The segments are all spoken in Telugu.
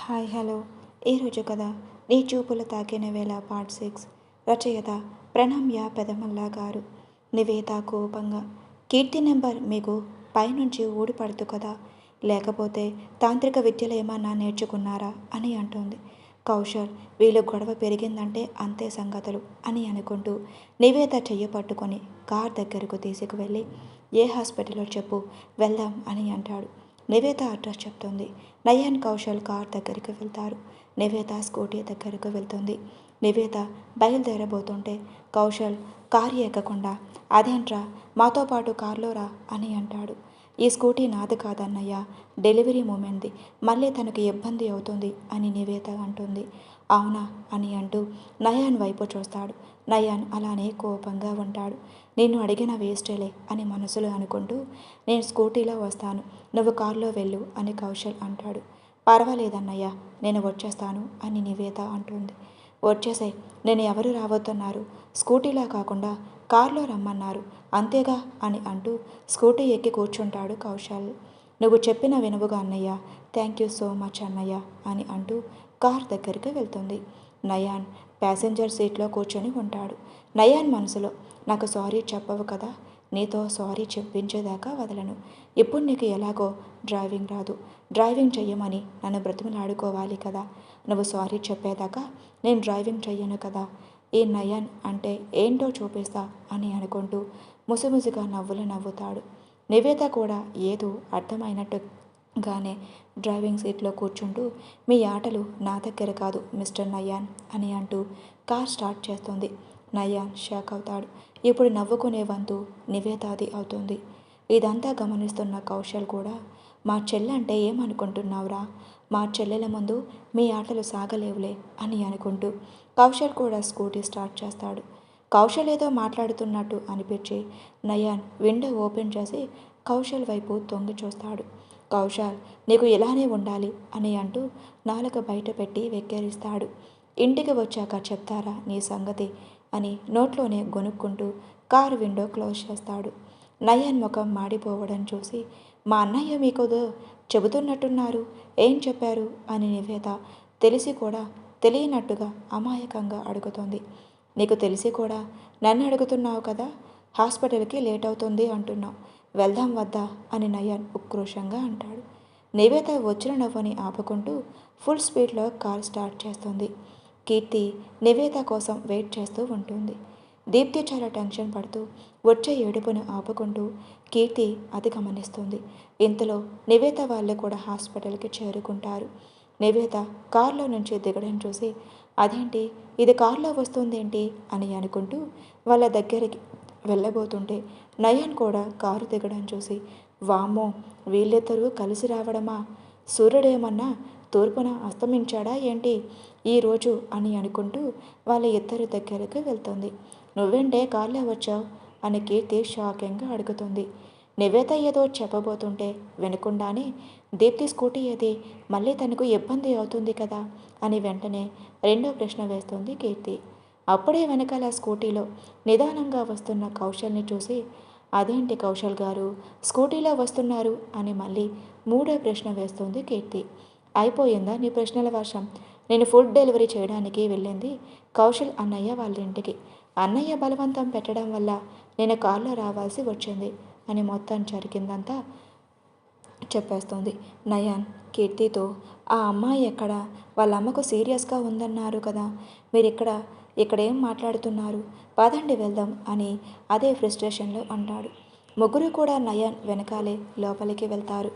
Hi hello. ఈరోజు కథ నీ చూపులు తాకిన వేళ పార్ట్ సిక్స్. రచయిత ప్రణమ్య పెదమల్లా గారు. నివేత కోపంగా కీర్తి నెంబర్ మీకు పైనుంచి ఊడిపడదు కదా లేకపోతే తాంత్రిక విద్యలు ఏమన్నా నేర్చుకున్నారా అని అంటుంది. కౌశల్ వీళ్ళు గొడవ పెరిగిందంటే అంతే సంగతులు అని అనుకుంటూ నివేత చెయ్యి పట్టుకొని కార్ దగ్గరకు తీసుకువెళ్ళి ఏ హాస్పిటల్లో చెప్పు వెళ్దాం అని అంటాడు. నివేత అడ్రస్ చెప్తుంది. నయాన్ కౌశల్ కార్ దగ్గరికి వెళ్తారు. నివేత స్కూటీ దగ్గరకు వెళ్తుంది. నివేత బయలుదేరబోతుంటే కౌశల్ కారు ఎక్కకుండా అదేంట్రా మాతో పాటు కారులో రా అని అంటాడు. ఈ స్కూటీ నాది కాదన్నయ్య డెలివరీ మూమెంట్ది. మళ్ళీ తనకు ఇబ్బంది అవుతుంది అని నివేత అంటుంది. అవునా అని అంటూ నయాన్ వైపు చూస్తాడు. నయాన్ అలానే కోపంగా ఉంటాడు. నేను అడిగిన వేస్టేలే అని మనసులో అనుకుంటూ నేను స్కూటీలో వస్తాను నువ్వు కారులో వెళ్ళు అని కౌశల్ అంటాడు. పర్వాలేదన్నయ్య నేను వచ్చేస్తాను అని నివేత అంటుంది. వచ్చేసే నేను ఎవరు రావద్దన్నారు. స్కూటీలా కాకుండా కారులో రమ్మన్నారు. అంతేగా అని అంటూ స్కూటీ ఎక్కి కూర్చుంటాడు కౌశల్. నువ్వు చెప్పిన వినువుగా అన్నయ్య థ్యాంక్ యూ సో మచ్ అన్నయ్య అని అంటూ కార్ దగ్గరికి వెళ్తుంది. నయాన్ ప్యాసింజర్ సీట్లో కూర్చొని ఉంటాడు. నయాన్ మనసులో నాకు సారీ చెప్పవు కదా నీతో సారీ చెప్పించేదాకా వదలను. ఇప్పుడు నీకు ఎలాగో డ్రైవింగ్ రాదు. డ్రైవింగ్ చెయ్యమని నన్ను బ్రతిమలాడుకోవాలి కదా. నువ్వు సారీ చెప్పేదాకా నేను డ్రైవింగ్ చెయ్యను కదా. ఈ నయన్ అంటే ఏంటో చూపిస్తా అని అనుకుంటూ ముసిముసిగా నవ్వులు నవ్వుతాడు. నివేద కూడా ఏదో అర్థమైనట్టుగానే డ్రైవింగ్ సీట్లో కూర్చుంటూ మీ ఆటలు నా దగ్గర కాదు మిస్టర్ నయాన్ అని అంటూ కార్ స్టార్ట్ చేస్తుంది. నయాన్ షాక్ అవుతాడు. ఇప్పుడు నవ్వుకునే వంతు నివేదాది అవుతుంది. ఇదంతా గమనిస్తున్న కౌశల్ కూడా మా చెల్లంటే ఏమనుకుంటున్నావురా? మా చెల్లెల ముందు మీ ఆటలు సాగలేవులే అని అనుకుంటూ కౌశల్ కూడా స్కూటీ స్టార్ట్ చేస్తాడు. కౌశల్ ఏదో మాట్లాడుతున్నట్టు అనిపించి నయాన్ విండో ఓపెన్ చేసి కౌశల్ వైపు తొంగి చూస్తాడు. కౌశాల్ నీకు ఇలానే ఉండాలి అని అంటూ నాలుక బయట పెట్టి వెక్కేరిస్తాడు. ఇంటికి వచ్చాక చెప్తారా నీ సంగతి అని నోట్లోనే గొనుక్కుంటూ కారు విండో క్లోజ్ చేస్తాడు. నయన్ ముఖం మాడిపోవడం చూసి మా అన్నయ్య మీకోదో చెబుతున్నట్టున్నారు ఏం చెప్పారు? అని నివేద తెలిసి కూడా తెలియనట్టుగా అమాయకంగా అడుగుతోంది. నీకు తెలిసి కూడా నన్ను అడుగుతున్నావు కదా హాస్పిటల్కి లేట్ అవుతుంది అంటున్నావు. వెళ్దాం వద్దా అని నయన్ ఉక్రోషంగా అంటాడు. నివేద వచ్చిన నవ్వుని ఆపుకుంటూ ఫుల్ స్పీడ్లో కార్ స్టార్ట్ చేస్తుంది. కీర్తి నివేద కోసం వెయిట్ చేస్తూ ఉంటుంది. దీప్తి చాలా టెన్షన్ పడుతూ వచ్చే ఏడుపును ఆపుకుంటూ కీర్తి అది గమనిస్తుంది. ఇంతలో నివేత వాళ్ళు కూడా హాస్పిటల్కి చేరుకుంటారు. నివేత కారులో నుంచి దిగడం చూసి అదేంటి? ఇది కారులో వస్తుందేంటి? అని అనుకుంటూ వాళ్ళ దగ్గరికి వెళ్ళబోతుంటే నయన్ కూడా కారు దిగడం చూసి వామ్మో వీళ్ళిద్దరూ కలిసి రావడమా? సూర్యుడేమన్నా తూర్పున అస్తమించాడా ఏంటి? ఈరోజు అని అనుకుంటూ వాళ్ళ ఇద్దరి దగ్గరకు వెళ్తుంది. నువ్వేంటే కాళ్ళే వచ్చావు అని కీర్తి షాకింగ్గా అడుగుతుంది. నివేత ఏదో చెప్పబోతుంటే వినకుండానే దీప్తి స్కూటీ ఏది? మళ్ళీ తనకు ఇబ్బంది అవుతుంది కదా అని వెంటనే రెండో ప్రశ్న వేస్తుంది కీర్తి. అప్పుడే వెనకాల స్కూటీలో నిదానంగా వస్తున్న కౌశల్ని చూసి అదేంటి కౌశల్ గారు? స్కూటీలో వస్తున్నారు? అని మళ్ళీ మూడో ప్రశ్న వేస్తుంది కీర్తి. అయిపోయిందా నీ ప్రశ్నల వర్షం? నేను ఫుడ్ డెలివరీ చేయడానికి వెళ్ళింది కౌశల్ అన్నయ్య వాళ్ళ ఇంటికి. అన్నయ్య బలవంతం పెట్టడం వల్ల నేను కారులో రావాల్సి వచ్చింది అని మొత్తం జరిగిందంతా చెప్పేస్తోంది నయాన్ కీర్తితో. ఆ అమ్మాయి ఎక్కడ? వాళ్ళ అమ్మకు సీరియస్గా ఉందన్నారు కదా. మీరు ఇక్కడ ఇక్కడేం మాట్లాడుతున్నారు? పదండి వెళ్దాం అని అదే ఫ్రస్ట్రేషన్లో అంటాడు. ముగ్గురు కూడా నయన్ వెనకాలే లోపలికి వెళ్తారు.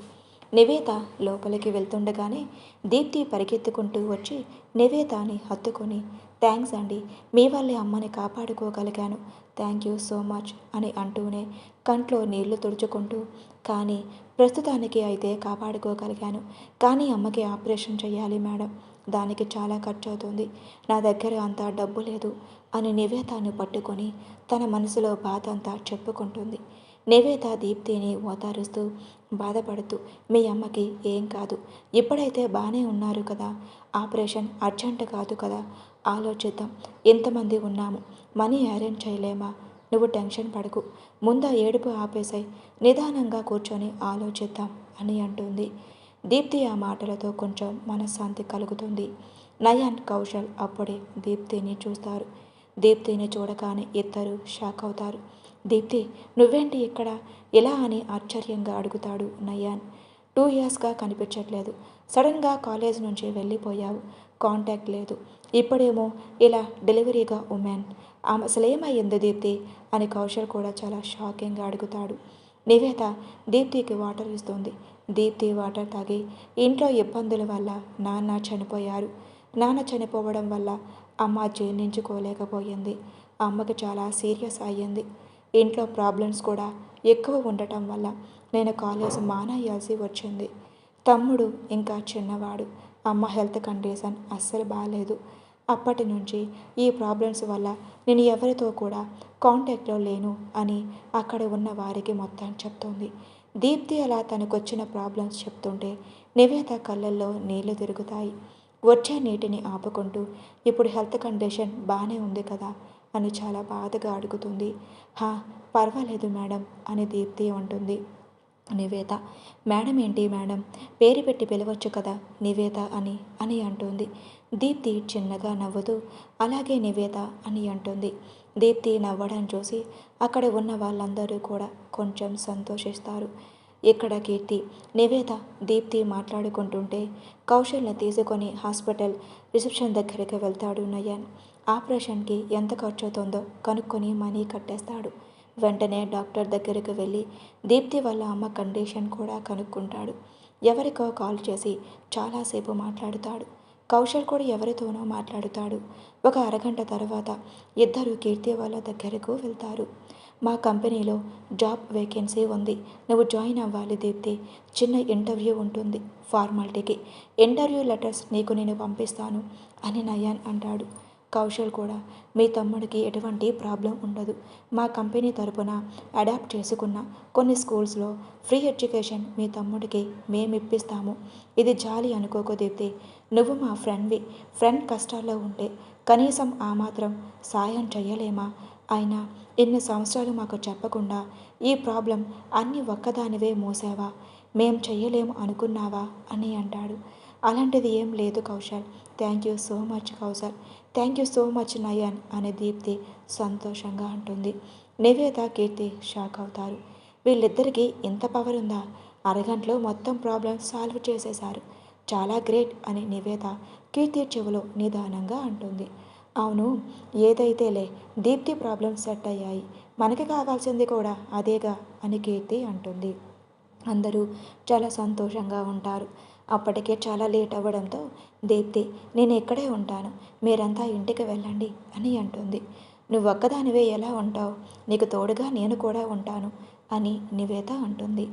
నివేత లోపలికి వెళ్తుండగానే దీప్తి పరిగెత్తుకుంటూ వచ్చి నివేతాని హత్తుకొని థ్యాంక్స్ అండి. మీ వల్లే అమ్మని కాపాడుకోగలిగాను. థ్యాంక్ యూ సో మచ్ అని అంటూనే కంట్లో నీళ్ళు తుడుచుకుంటూ కానీ ప్రస్తుతానికి అయితే కాపాడుకోగలిగాను. కానీ అమ్మకి ఆపరేషన్ చేయాలి మేడం. దానికి చాలా ఖర్చు అవుతుంది నా దగ్గర అంత డబ్బు లేదు అని నివేతాను పట్టుకొని తన మనసులో బాధ అంతా చెప్పుకుంటుంది. నివేత దీప్తిని ఓదారుస్తూ బాధపడుతూ మీ అమ్మకి ఏం కాదు. ఇప్పుడైతే బాగానే ఉన్నారు కదా. ఆపరేషన్ అర్జెంట్ కాదు కదా. ఆలోచిద్దాం. ఎంతమంది ఉన్నాము. మనీ అరేంజ్ చేయలేమా? నువ్వు టెన్షన్ పడకు. ముందా ఏడుపు ఆపేసాయి నిదానంగా కూర్చొని ఆలోచిద్దాం అని అంటుంది. దీప్తి ఆ మాటలతో కొంచెం మనశ్శాంతి కలుగుతుంది. నయాన్ కౌశల్ అప్పుడే దీప్తిని చూస్తారు. దీప్తిని చూడగానే ఇద్దరు షాక్ అవుతారు. దీప్తి నువ్వేంటి ఇక్కడ? ఇలా అని ఆశ్చర్యంగా అడుగుతాడు నయాన్. టూ ఇయర్స్గా కనిపించట్లేదు. సడన్గా కాలేజ్ నుంచి వెళ్ళిపోయావు. కాంటాక్ట్ లేదు. ఇప్పుడేమో ఇలా డెలివరీగా ఉమెన్. ఆమె అసలేమయ్యింది దీప్తి? అని కౌశల్ కూడా చాలా షాకింగ్గా అడుగుతాడు. నివేత దీప్తికి వాటర్ ఇస్తుంది. దీప్తి వాటర్ తాగి ఇంట్లో ఇబ్బందుల వల్ల నాన్న చనిపోయారు. నాన్న చనిపోవడం వల్ల అమ్మ జీర్ణించుకోలేకపోయింది. అమ్మకి చాలా సీరియస్ అయ్యింది. ఇంట్లో ప్రాబ్లమ్స్ కూడా ఎక్కువ ఉండటం వల్ల నేను కాలేజ్ మానేయాల్సి వచ్చింది. తమ్ముడు ఇంకా చిన్నవాడు. అమ్మ హెల్త్ కండిషన్ అస్సలు బాగాలేదు అప్పటి నుంచి ఈ ప్రాబ్లమ్స్ వల్ల నేను ఎవరితో కూడా కాంటాక్ట్లో లేను అని అక్కడ ఉన్న వారికి మొత్తం చెప్తోంది. దీప్తి అలా తనకొచ్చిన ప్రాబ్లమ్స్ చెప్తుంటే నివేత కళ్ళల్లో నీళ్ళు తిరుగుతాయి. వచ్చే నీటిని ఆపుకుంటూ ఇప్పుడు హెల్త్ కండిషన్ బాగానే ఉంది కదా అని చాలా బాధగా అడుగుతుంది. హా పర్వాలేదు మేడం అని దీప్తి అంటుంది. నివేత మేడం ఏంటి మేడం? పేరు పెట్టి పిలవచ్చు కదా నివేత అని అని అంటుంది. దీప్తి చిన్నగా నవ్వుతూ అలాగే నివేత అని అంటుంది. దీప్తి నవ్వడం చూసి అక్కడ ఉన్న వాళ్ళందరూ కూడా కొంచెం సంతోషిస్తారు. ఇక్కడ కీర్తి నివేద దీప్తి మాట్లాడుకుంటుంటే కౌశల్ని తీసుకొని హాస్పిటల్ రిసెప్షన్ దగ్గరికి వెళ్తాడు నయన్. ఆపరేషన్కి ఎంత ఖర్చవుతుందో కనుక్కొని మనీ కట్టేస్తాడు. వెంటనే డాక్టర్ దగ్గరికి వెళ్ళి దీప్తి వాళ్ళ అమ్మ కండిషన్ కూడా కనుక్కుంటాడు. ఎవరికో కాల్ చేసి చాలాసేపు మాట్లాడుతాడు. కౌశల్ కూడా ఎవరితోనో మాట్లాడుతాడు. ఒక అరగంట తర్వాత ఇద్దరు కీర్తి వాళ్ళ దగ్గరకు వెళ్తారు. మా కంపెనీలో జాబ్ వేకెన్సీ ఉంది. నువ్వు జాయిన్ అవ్వాలి దీప్తి. చిన్న ఇంటర్వ్యూ ఉంటుంది ఫార్మాలిటీకి. ఇంటర్వ్యూ లెటర్స్ నీకు నేను పంపిస్తాను అని నయాన్ అంటాడు. కౌశల్ కూడా మీ తమ్ముడికి ఎటువంటి ప్రాబ్లం ఉండదు. మా కంపెనీ తరపున అడాప్ట్ చేసుకున్న కొన్ని స్కూల్స్లో ఫ్రీ ఎడ్యుకేషన్ మీ తమ్ముడికి మేము ఇప్పిస్తాము. ఇది జాలి అనుకోకు దీప్తి. నువ్వు మా ఫ్రెండ్వి. ఫ్రెండ్ కష్టాల్లో ఉంటే కనీసం ఆ మాత్రం సాయం చేయలేమా అయినా ఇన్ని సంవత్సరాలు మాకు చెప్పకుండా ఈ ప్రాబ్లం అన్ని ఒక్కదానివే మోసావా? మేం చెయ్యలేము అనుకున్నావా? అని అంటాడు. అలాంటిది ఏం లేదు Kaushal. Thank you so much Kaushal. Thank you so much Nayan అనే దీప్తి సంతోషంగా అంటుంది. నివేద కీర్తి షాక్ అవుతారు. వీళ్ళిద్దరికీ ఇంత పవర్ ఉందా? అరగంటలో మొత్తం ప్రాబ్లం సాల్వ్ చేసేశారు. చాలా గ్రేట్ అని నివేద కీర్తి చెవిలో నిదానంగా అంటుంది. అవును ఏదైతేలే దీప్తి ప్రాబ్లం సెట్ అయ్యాయి. మనకి కావాల్సింది కూడా అదేగా అని కీర్తి అంటుంది. అందరూ చాలా సంతోషంగా ఉంటారు. అప్పటికే చాలా లేట్ అవ్వడంతో దీప్తి నేను ఇక్కడే ఉంటాను. మీరంతా ఇంటికి వెళ్ళండి అని అంటుంది. నువ్వు ఒక్కదానివే ఎలా ఉంటావు? నీకు తోడుగా నేను కూడా ఉంటాను అని నివేద అంటుంది.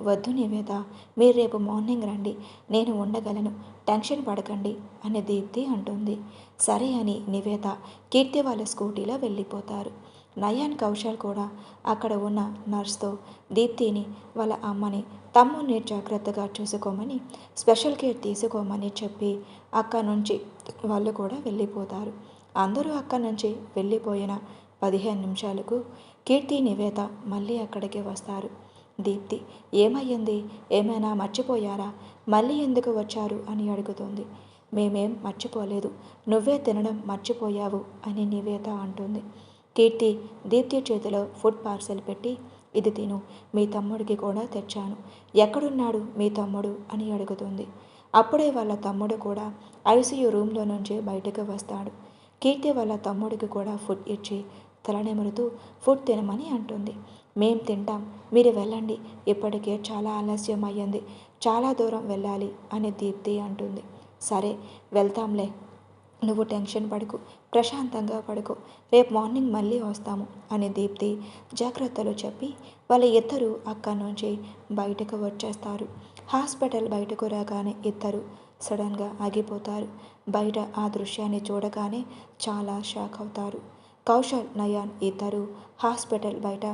వద్దు నివేద మీరు రేపు మార్నింగ్ రండి. నేను ఉండగలను. టెన్షన్ పడకండి అని దీప్తి అంటుంది. సరే అని నివేద కీర్తి వాళ్ళ స్కూటీలో వెళ్ళిపోతారు. నయాన్ కౌశల్ కూడా అక్కడ ఉన్న నర్స్తో దీప్తిని వాళ్ళ అమ్మని తమ్ముని జాగ్రత్తగా చూసుకోమని స్పెషల్ కేర్ తీసుకోమని చెప్పి అక్క నుంచి వాళ్ళు కూడా వెళ్ళిపోతారు. అందరూ అక్క నుంచి వెళ్ళిపోయిన పదిహేను నిమిషాలకు కీర్తి నివేద మళ్ళీ అక్కడికి వస్తారు. దీప్తి ఏమయ్యింది? ఏమైనా మర్చిపోయారా? మళ్ళీ ఎందుకు వచ్చారు? అని అడుగుతుంది. మేమేం మర్చిపోలేదు. నువ్వే తినడం మర్చిపోయావు అని నివేద అంటుంది. కీర్తి దీప్తి చేతిలో ఫుడ్ పార్సెల్ పెట్టి ఇది తిను మీ తమ్ముడికి కూడా తెచ్చాను. ఎక్కడున్నాడు మీ తమ్ముడు? అని అడుగుతుంది. అప్పుడే వాళ్ళ తమ్ముడు కూడా ఐసీయూ రూమ్లో నుంచి బయటకు వస్తాడు. కీర్తి వాళ్ళ తమ్ముడికి కూడా ఫుడ్ ఇచ్చి తలనెమురుతూ ఫుడ్ తినమని అంటుంది. మేం తింటాం. మీరు వెళ్ళండి. ఇప్పటికే చాలా ఆలస్యం అయ్యింది. చాలా దూరం వెళ్ళాలి అని దీప్తి అంటుంది. సరే వెళ్తాంలే. నువ్వు టెన్షన్ పడుకు. ప్రశాంతంగా పడుకో. రేపు మార్నింగ్ మళ్ళీ వస్తాము అని దీప్తి జాగ్రత్తలు చెప్పి వాళ్ళ ఇద్దరు అక్కడి నుంచి బయటకు వచ్చేస్తారు. హాస్పిటల్ బయటకు రాగానే ఇద్దరు సడన్గా ఆగిపోతారు. బయట ఆ దృశ్యాన్ని చూడగానే చాలా షాక్ అవుతారు. కౌశల్ నయాన్ ఇద్దరు హాస్పిటల్ బయట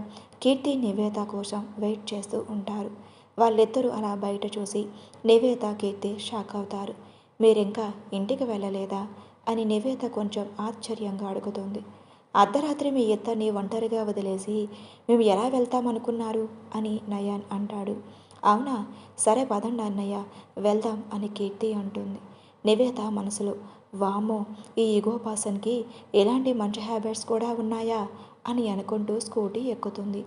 కీర్తి నివేద కోసం వెయిట్ చేస్తూ ఉంటారు. వాళ్ళిద్దరూ అలా బయట చూసి నివేద కీర్తి షాక్ అవుతారు. మీరింకా ఇంటికి వెళ్ళలేదా? అని నివేద కొంచెం ఆశ్చర్యంగా అడుగుతుంది. అర్ధరాత్రి మీ ఇద్దరిని ఒంటరిగా వదిలేసి మేము ఎలా వెళ్తామనుకున్నారు? అని నయాన్ అంటాడు. అవునా? సరే పదండి అన్నయ్య వెళ్దాం అని కీర్తి అంటుంది. నివేత మనసులో వామో ఈ ఇగో పర్సన్కి ఎలాంటి మంచి హ్యాబిట్స్ కూడా ఉన్నాయా? అని అనుకుంటూ స్కూటీ ఎక్కుతుంది.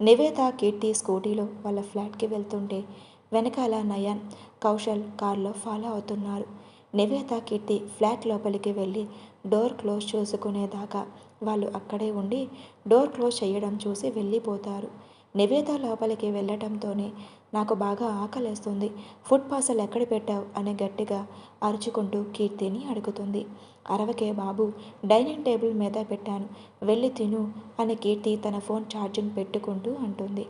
నివేత కీర్తి స్కూటీలో వాళ్ళ ఫ్లాట్కి వెళ్తుంటే వెనకాల నయాన్ కౌశల్ కార్లో ఫాలో అవుతున్నారు. నివేద కీర్తి ఫ్లాట్ లోపలికి వెళ్ళి డోర్ క్లోజ్ చేసుకునేదాకా వాళ్ళు అక్కడే ఉండి డోర్ క్లోజ్ చేయడం చూసి వెళ్ళిపోతారు. నివేద లోపలికి వెళ్ళటంతోనే నాకు బాగా ఆకలేస్తుంది. ఫుడ్ పార్సల్ ఎక్కడ పెట్టావు? అని గట్టిగా అరుచుకుంటూ కీర్తిని అడుగుతుంది. అరవకే బాబు డైనింగ్ టేబుల్ మీద పెట్టాను. వెళ్ళి తిను అని కీర్తి తన ఫోన్ ఛార్జింగ్ పెట్టుకుంటూ అంటుంది.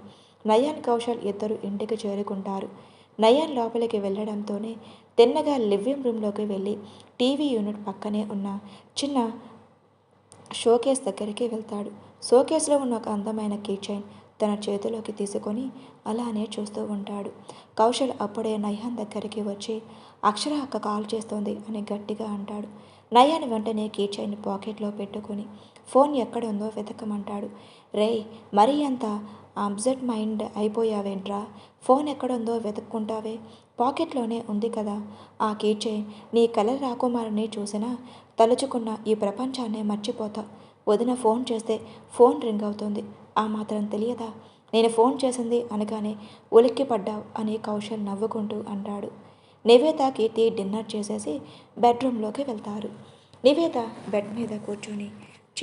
నయాన్ కౌశల్ ఇద్దరు ఇంటికి చేరుకుంటారు. నయాన్ లోపలికి వెళ్ళడంతోనే తిన్నగా లివింగ్ రూమ్లోకి వెళ్ళి టీవీ యూనిట్ పక్కనే ఉన్న చిన్న షోకేస్ దగ్గరికి వెళ్తాడు. షోకేస్లో ఉన్న ఒక అందమైన కీ చైన్ తన చేతిలోకి తీసుకొని అలానే చూస్తూ ఉంటాడు. కౌశల్ అప్పుడే నయాన్ దగ్గరికి వచ్చి అక్షర అక్క కాల్ చేస్తోంది అని గట్టిగా అంటాడు. నయాన్ వెంటనే కీ చైన్ పాకెట్లో పెట్టుకొని ఫోన్ ఎక్కడుందో వెతకమంటాడు. రే మరీ అంత అబ్జెట్ మైండ్ అయిపోయావేంట్రా? ఫోన్ ఎక్కడుందో వెతుక్కుంటావే. పాకెట్లోనే ఉంది కదా. ఆ కీచే నీ కలర్ రాకుమారిని చూసినా తలుచుకున్న ఈ ప్రపంచాన్ని మర్చిపోతా. వదిన ఫోన్ చేస్తే ఫోన్ రింగ్ అవుతుంది. ఆ మాత్రం తెలియదా? నేను ఫోన్ చేసింది అనగానే ఉలిక్కి పడ్డావు అని కౌశల్ నవ్వుకుంటూ అంటాడు. నివేత కీర్తి డిన్నర్ చేసేసి బెడ్రూమ్లోకి వెళ్తారు. నివేత బెడ్ మీద కూర్చొని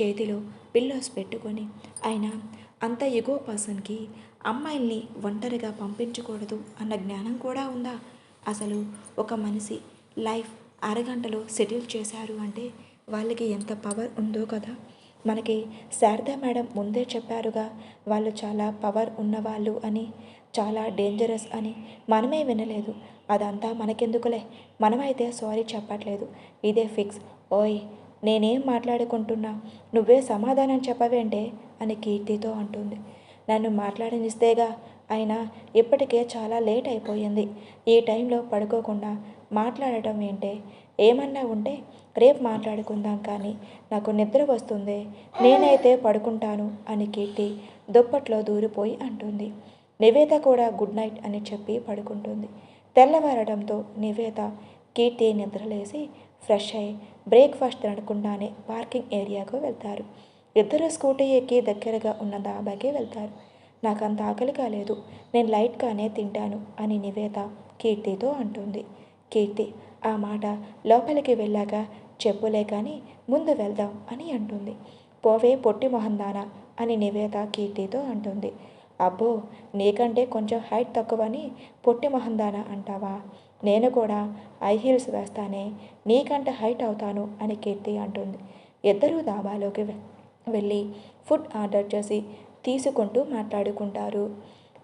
చేతిలో పిల్లోస్ పెట్టుకొని ఆయన అంత ఎగో పర్సన్కి అమ్మాయిల్ని ఒంటరిగా పంపించకూడదు అన్న జ్ఞానం కూడా ఉందా? అసలు ఒక మనిషి లైఫ్ అరగంటలో సెటిల్ చేశారు అంటే వాళ్ళకి ఎంత పవర్ ఉందో కదా? మనకి శారదా మేడం ముందే చెప్పారుగా వాళ్ళు చాలా పవర్ ఉన్నవాళ్ళు అని చాలా డేంజరస్ అని మనమే వినలేదు. అదంతా మనకెందుకులే? మనమైతే సారీ చెప్పట్లేదు. ఇదే ఫిక్స్. ఓయ్ నేనేం మాట్లాడుకుంటున్నా? నువ్వే సమాధానం చెప్పవేంటే? అని కీర్తితో అంటుంది. నన్ను మాట్లాడనిస్తేగా? అయినా ఇప్పటికే చాలా లేట్ అయిపోయింది. ఈ టైంలో పడుకోకుండా మాట్లాడటం ఏంటే? ఏమన్నా ఉంటే రేపు మాట్లాడుకుందాం కానీ నాకు నిద్ర వస్తుంది. నేనైతే పడుకుంటాను అని కీర్తి దుప్పట్లో దూరిపోయి అంటుంది. నివేత కూడా గుడ్ నైట్ అని చెప్పి పడుకుంటుంది. తెల్లవారడంతో నివేత కీర్తి నిద్రలేసి ఫ్రెష్ అయి బ్రేక్ఫాస్ట్ తినకుండానే పార్కింగ్ ఏరియాకు వెళ్తారు. ఇద్దరు స్కూటీ ఎక్కి దగ్గరగా ఉన్న దాబాకి వెళ్తారు. నాకంత ఆకలి కాలేదు. నేను లైట్గానే తింటాను అని నివేత కీర్తితో అంటుంది. కీర్తి ఆ మాట లోపలికి వెళ్ళాక చెప్పులే కానీ ముందు వెళ్దాం అని అంటుంది. పోవే పొట్టి మొహందానా అని నివేత కీర్తితో అంటుంది. అబ్బో నీకంటే కొంచెం హైట్ తక్కువని పొట్టి మొహందానా అంటావా? నేను కూడా ఐ హీల్స్ వేస్తానే నీకంటే హైట్ అవుతాను అని కీర్తి అంటుంది. ఇద్దరూ దాబాలోకి వెళ్ళి ఫుడ్ ఆర్డర్ చేసి తీసుకుంటూ మాట్లాడుకుంటారు.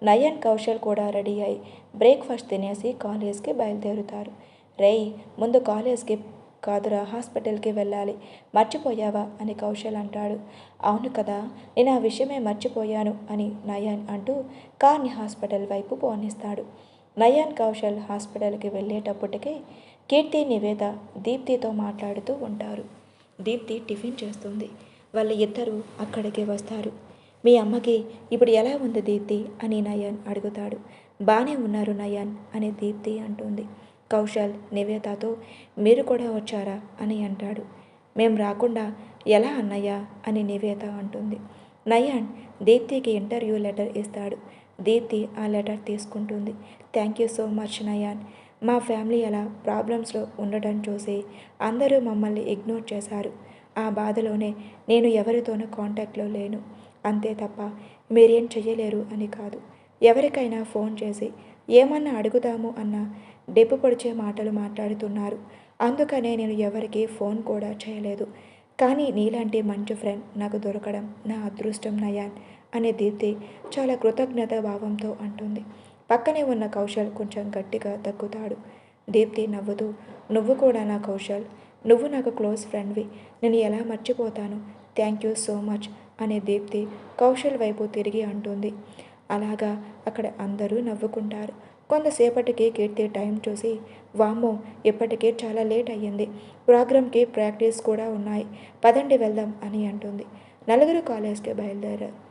నయన్ కౌశల్ కూడా రెడీ అయి బ్రేక్ఫాస్ట్ తినేసి కాలేజ్కి బయలుదేరుతారు. రేయ్ ముందు కాలేజ్కి కాదురా హాస్పిటల్కి వెళ్ళాలి. మర్చిపోయావా? అని కౌశల్ అంటాడు. అవును కదా నేను ఆ విషయమే మర్చిపోయాను అని నయన్ అంటూ కార్ని హాస్పిటల్ వైపు పోనిస్తాడు. నయాన్ కౌశల్ హాస్పిటల్కి వెళ్ళేటప్పటికే కీర్తి నివేద దీప్తితో మాట్లాడుతూ ఉంటారు. దీప్తి టిఫిన్ చేస్తుంది. వాళ్ళ ఇద్దరు అక్కడికి వస్తారు. మీ అమ్మకి ఇప్పుడు ఎలా ఉంది దీప్తి? అని నయాన్ అడుగుతాడు. బాగానే ఉన్నారు నయాన్ అని దీప్తి అంటుంది. కౌశల్ నివేదతో మీరు కూడా వచ్చారా? అని అంటాడు. మేం రాకుండా ఎలా అన్నయ్య? అని నివేత అంటుంది. నయాన్ దీప్తికి ఇంటర్వ్యూ లెటర్ ఇస్తాడు. దీప్తి ఆ లెటర్ తీసుకుంటుంది. Thank you so much Nayan. మా ఫ్యామిలీ అలా ప్రాబ్లమ్స్లో ఉండటం చూసి అందరూ మమ్మల్ని ఇగ్నోర్ చేశారు. ఆ బాధలోనే నేను ఎవరితోనూ కాంటాక్ట్లో లేను. అంతే తప్ప మీరేం చెయ్యలేరు అని కాదు. ఎవరికైనా ఫోన్ చేసి ఏమన్నా అడుగుదాము అన్న డెప్పు పొడిచే మాటలు మాట్లాడుతున్నారు. అందుకనే నేను ఎవరికీ ఫోన్ కూడా చేయలేదు. కానీ నీలాంటి మంచి ఫ్రెండ్ నాకు దొరకడం నా అదృష్టం నయాన్. అనే దీప్తి చాలా కృతజ్ఞత భావంతో అంటుంది. పక్కనే ఉన్న కౌశల్ కొంచెం గట్టిగా తగ్గుతాడు. దీప్తి నవ్వుతూ నువ్వు కూడా నా కౌశల్. నువ్వు నాకు క్లోజ్ ఫ్రెండ్వి. నేను ఎలా మర్చిపోతాను? థ్యాంక్ యూ సో మచ్ అనే దీప్తి కౌశల్ వైపు తిరిగి అంటుంది. అలాగా అక్కడ అందరూ నవ్వుకుంటారు. కొంతసేపటికి కీర్తి టైం చూసి వామ్మో ఇప్పటికే చాలా లేట్ అయ్యింది. ప్రోగ్రామ్కి ప్రాక్టీస్ కూడా ఉన్నాయి. పదండి వెళ్దాం అని అంటుంది. నలుగురు కాలేజ్కి బయలుదేరారు.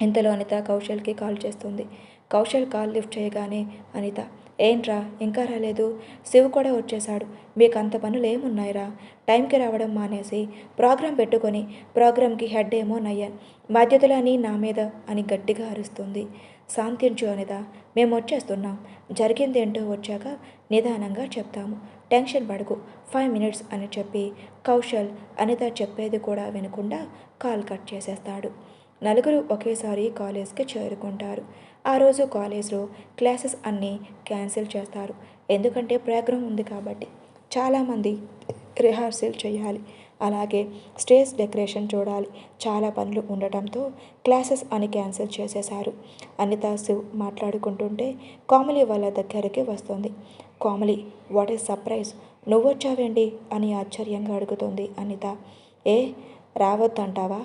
ఇంతలో అనిత కౌశల్కి కాల్ చేస్తుంది. కౌశల్ కాల్ లిఫ్ట్ చేయగానే అనిత ఏంట్రా? ఇంకా రాలేదు? శివ కూడా వచ్చేశాడు. మీకు అంత పనులు ఏమున్నాయిరా టైంకి రావడం మానేసి ప్రోగ్రాం పెట్టుకొని ప్రోగ్రాంకి హెడ్ ఏమో నయ్యాన్. బాధ్యతలని నా మీద అని గట్టిగా అరుస్తుంది. శాంతించు అనిత మేము వచ్చేస్తున్నాం. జరిగిందేంటో వచ్చాక నిదానంగా చెప్తాము. టెన్షన్ పడకు. ఫైవ్ మినిట్స్ అని చెప్పి కౌశల్ అనిత చెప్పేది కూడా వినకుండా కాల్ కట్ చేసేస్తాడు. నలుగురు ఒకేసారి కాలేజ్కి చేరుకుంటారు. ఆ రోజు కాలేజ్లో క్లాసెస్ అన్నీ క్యాన్సిల్ చేస్తారు. ఎందుకంటే ప్రోగ్రామ్ ఉంది కాబట్టి చాలామంది రిహార్సల్ చేయాలి. అలాగే స్టేజ్ డెకరేషన్ చూడాలి. చాలా పనులు ఉండటంతో క్లాసెస్ అని క్యాన్సిల్ చేసేశారు. అనిత శివ్ మాట్లాడుకుంటుంటే కోమలి వాళ్ళ దగ్గరికి వస్తుంది. Komali what is surprise? నువ్వొచ్చావేంటి? అని ఆశ్చర్యంగా అడుగుతుంది అనిత. ఏ రావద్దంటావా?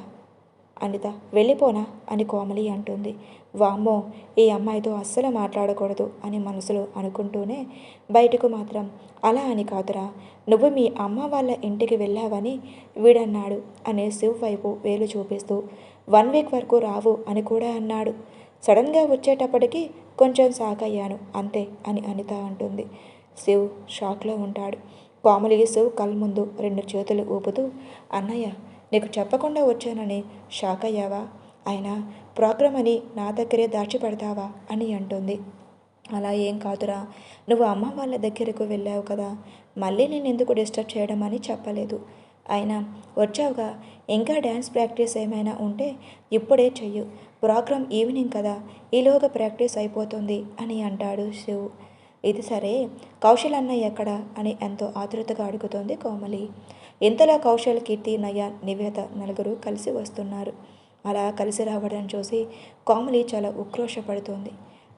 అనిత వెళ్ళిపోనా? అని కోమలి అంటుంది. వామ్మో ఈ అమ్మాయితో అస్సలు మాట్లాడకూడదు అని మనసులో అనుకుంటూనే బయటకు మాత్రం అలా అని కాదురా నువ్వు మీ అమ్మ వాళ్ళ ఇంటికి వెళ్ళావని వీడన్నాడు అనే శివ్ వైపు వేలు చూపిస్తూ. వన్ వీక్ వరకు రావు అని కూడా అన్నాడు. సడన్గా వచ్చేటప్పటికి కొంచెం సాకయ్యాను అంతే అని అనిత అంటుంది. శివ్ షాక్లో ఉంటాడు. కోమలి శివ్ కళ్ళ ముందు రెండు చేతులు ఊపుతూ అన్నయ్య నీకు చెప్పకుండా వచ్చానని షాక్ అయ్యావా? అయినా ప్రోగ్రామ్ అని నా దగ్గరే దాచిపెడతావా? అని అంటుంది. అలా ఏం కాదురా. నువ్వు అమ్మ వాళ్ళ దగ్గరకు వెళ్ళావు కదా. మళ్ళీ నేను ఎందుకు డిస్టర్బ్ చేయడం అని చెప్పలేదు. అయినా వచ్చావుగా. ఇంకా డ్యాన్స్ ప్రాక్టీస్ ఏమైనా ఉంటే ఇప్పుడే చెయ్యు. ప్రోగ్రామ్ ఈవినింగ్ కదా. ఈలోగా ప్రాక్టీస్ అయిపోతుంది అని అంటాడు శివ్. ఇది సరే. కౌశల్ అన్న ఎక్కడ? అని ఎంతో ఆతృతగా అడుగుతోంది కోమలి. ఇంతలో కౌశల్ కీర్తి నయ నివేద నలుగురు కలిసి వస్తున్నారు. అలా కలిసి రావడం చూసి కోమలి చాలా ఉక్రోషపడుతోంది.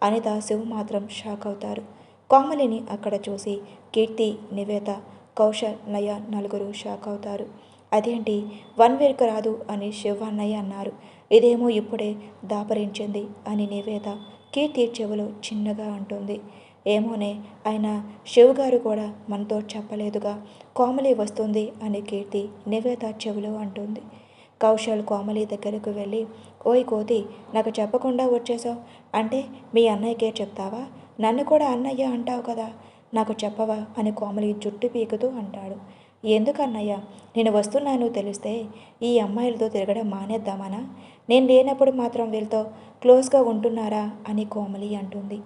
అనిత శివు మాత్రం షాక్ అవుతారు. కోమలిని అక్కడ చూసి కీర్తి నివేత కౌశల్ నయ నలుగురు షాక్ అవుతారు. అదేంటి? వన్ వీక్ రాదు అని శివన్నయ్య అన్నారు. ఇదేమో ఇప్పుడే దాపరించింది అని నివేద కీర్తి చెవులో చిన్నగా అంటుంది. ఏమోనే అయినా శివ్ గారు కూడా మనతో చెప్పలేదుగా. కోమలి వస్తుంది అని కీర్తి నివేద చెవిలో అంటుంది. కౌశల్ కోమలి దగ్గరకు వెళ్ళి ఓయ్ కోతి నాకు చెప్పకుండా వచ్చేసావు అంటే మీ అన్నయ్యకే చెప్తావా? నన్ను కూడా అన్నయ్య అంటావు కదా. నాకు చెప్పవా? అని కోమలి జుట్టు పీకుతూ అంటాడు. ఎందుకన్నయ్యా నేను వస్తున్నాను తెలిస్తే ఈ అమ్మాయిలతో తిరగడం మానేద్దామనా? నేను లేనప్పుడు మాత్రం వీళ్ళతో క్లోజ్గా ఉంటున్నారా? అని కోమలి అంటుంది.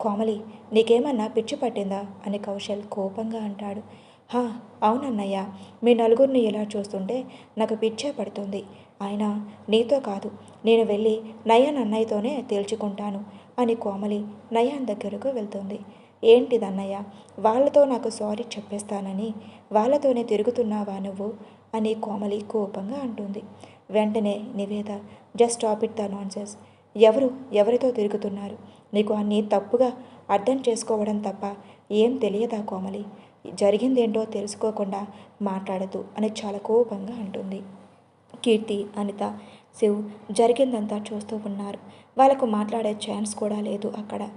కోమలి నీకేమన్నా పిచ్చి పట్టిందా? అని కౌశల్ కోపంగా అంటాడు. హా అవునన్నయ్య మీ నలుగురిని ఇలా చూస్తుంటే నాకు పిచ్చే పడుతుంది. అయినా నీతో కాదు నేను వెళ్ళి నయన్ అన్నయ్యతోనే తేల్చుకుంటాను అని కోమలి నయాన్ దగ్గరకు వెళ్తుంది. ఏంటిదన్నయ్య వాళ్ళతో నాకు సారీ చెప్పేస్తానని వాళ్ళతోనే తిరుగుతున్నావా నువ్వు? అని కోమలి కోపంగా అంటుంది. వెంటనే Niveda just stop it the nonsense. ఎవరు ఎవరితో తిరుగుతున్నారు? నీకు అన్నీ తప్పుగా అర్థం చేసుకోవడం తప్ప ఏం తెలియదా కోమలి? జరిగిందేంటో తెలుసుకోకుండా మాట్లాడదు అని చాలా కోపంగా అంటుంది. కీర్తి అనిత శివ్ జరిగిందంతా చూస్తూ ఉన్నారు. వాళ్ళకు మాట్లాడే ఛాన్స్ కూడా లేదు అక్కడ.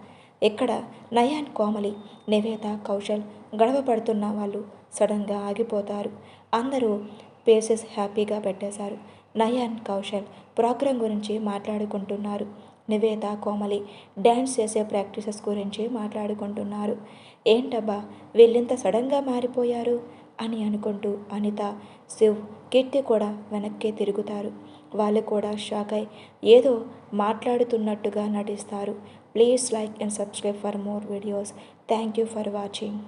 ఎక్కడ? నయాన్ కోమలి నివేద కౌశల్ గడవ పడుతున్న వాళ్ళు సడన్గా ఆగిపోతారు. అందరూ పేసెస్ హ్యాపీగా పెట్టేశారు. నయాన్ కౌశల్ ప్రోగ్రాం గురించి మాట్లాడుకుంటున్నారు. నివేద కోమలి? డ్యాన్స్ చేసే ప్రాక్టీసెస్ గురించి మాట్లాడుకుంటున్నారు. ఏంటబ్బా వీళ్ళింత సడన్గా మారిపోయారు? అని అనుకుంటూ అనిత శివ్ కీర్తి కూడా వెనక్కే తిరుగుతారు. వాళ్ళు కూడా షాక్ అయి ఏదో మాట్లాడుతున్నట్టుగా నటిస్తారు. Please like and subscribe for more videos. Thank you for watching.